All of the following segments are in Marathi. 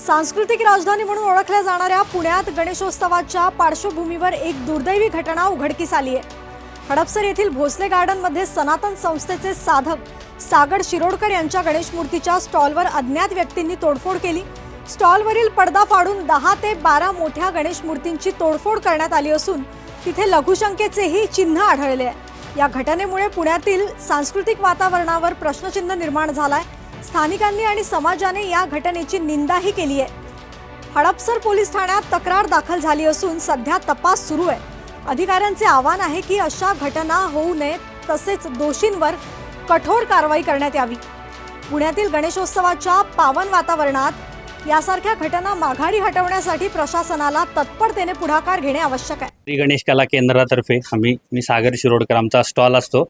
सांस्कृतिक राजधानी म्हणून ओळखल्या जाणाऱ्या पुण्यात गणेशोत्सवाच्या पार्श्वभूमीवर एक दुर्दैवी घटना उघडकीस आली आहे. हडपसर येथील भोसले गार्डनमध्ये सनातन संस्थेचे साधक सागर शिरोडकर यांच्या गणेश मूर्तीच्या स्टॉलवर अज्ञात व्यक्तींनी तोडफोड केली. स्टॉलवरील पडदा फाडून दहा ते बारा मोठ्या गणेश मूर्तींची तोडफोड करण्यात आली असून तिथे लघुशंकेचेही चिन्ह आढळले आहे. या घटनेमुळे पुण्यातील सांस्कृतिक वातावरणावर प्रश्नचिन्ह निर्माण झालाय. स्थानिकांनी आणि समाजाने या घटनेची निंदाही केली आहे. हडपसर पोलीस ठाण्यात तक्रार दाखल झाली असून सध्या तपास सुरू आहे. अधिकाऱ्यांचे आवाहन आहे की अशा घटना होऊ नयेत तसेच दोषींवर कठोर कारवाई करण्यात यावी. पुण्यातील गणेशोत्सवाच्या पावन वातावरणात यासारख्या घटना माघारी हटवण्यासाठी प्रशासनाला तत्परतेने पुढाकार घेणे आवश्यक आहे. श्री गणेश कला केंद्रातर्फे आम्ही मी सागर शिरोडकर आमचा स्टॉल असतो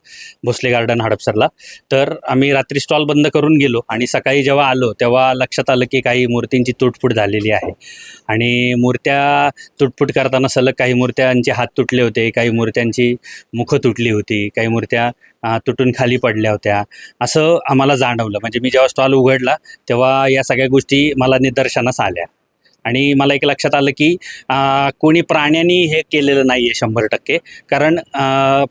भोसले गार्डन हडपसरला. तर आम्ही रात्री स्टॉल बंद करून गेलो आणि सकाळी जेव्हा आलो तेव्हा लक्षात आलं की काही मूर्तींची तुटफूट झालेली आहे. आणि मूर्त्या तुटफूट करताना सलग काही मूर्त्यांचे हात तुटले होते काही मूर्त्यांची मुखं तुटली होती काही मूर्त्या तुटून खाली पडल्या होत्या. असं आम्हाला जाणवलं. म्हणजे मी जेव्हा स्टॉल उघडला तेव्हा या सगळ्या गोष्टी मला निदर्शनास आल्या. आणि मला एक लक्षात आलं की कोणी प्राण्यांनी हे केलेलं नाही आहे शंभर टक्के. कारण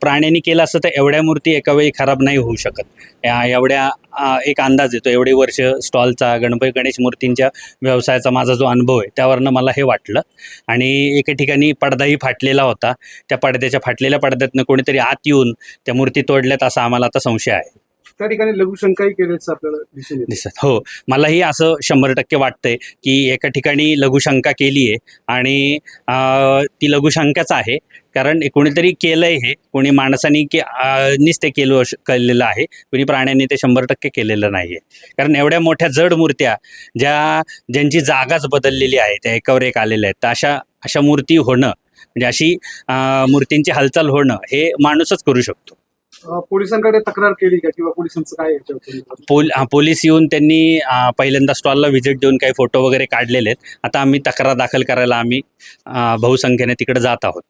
प्राण्यांनी केलं असतं तर एवढ्या मूर्ती एका वेळी खराब नाही होऊ शकत. एवढ्या एक अंदाज येतो. एवढे वर्ष स्टॉलचा गणपती गणेश मूर्तींच्या व्यवसायाचा माझा जो अनुभव आहे त्यावरनं मला हे वाटलं. आणि एके ठिकाणी पडदाही फाटलेला होता. त्या पडद्याच्या फाटलेल्या पडद्यातनं कोणीतरी आत येऊन त्या मूर्ती तोडल्यात असा आम्हाला आता संशय आहे. त्या ठिकाणी लघुशंकाही केल्याचं आपल्याला दिसून येतं. दिसत. हो मलाही असं शंभर टक्के वाटतंय की एका ठिकाणी लघुशंका केली आहे आणि अं, ती लघुशंकाच आहे. कारण कोणीतरी केलंय हे कोणी माणसाने के अं, नीच ते केलं केलेलं आहे. कोणी प्राण्यांनी ते शंभर टक्के केलेलं नाही आहे कारण एवढ्या मोठ्या जड मूर्त्या ज्या ज्यांची जागाच बदललेली आहे त्या एकावर एक आलेल्या आहेत तर अशा अशा मूर्ती होणं म्हणजे अशी अं, मूर्तींची हालचाल होणं हे माणूसच करू शकतो. पोलिसांकडे तक्रार केली का किंवा पोलिसांचं काय याच्यावर पोल हा, पोलीस येऊन त्यांनी अ, पहिल्यांदा स्टॉलला व्हिजिट देऊन काही फोटो वगैरे काढलेले आहेत. आता आम्ही तक्रार दाखल करायला आम्ही अ, बहुसंख्येने तिकडे जात आहोत.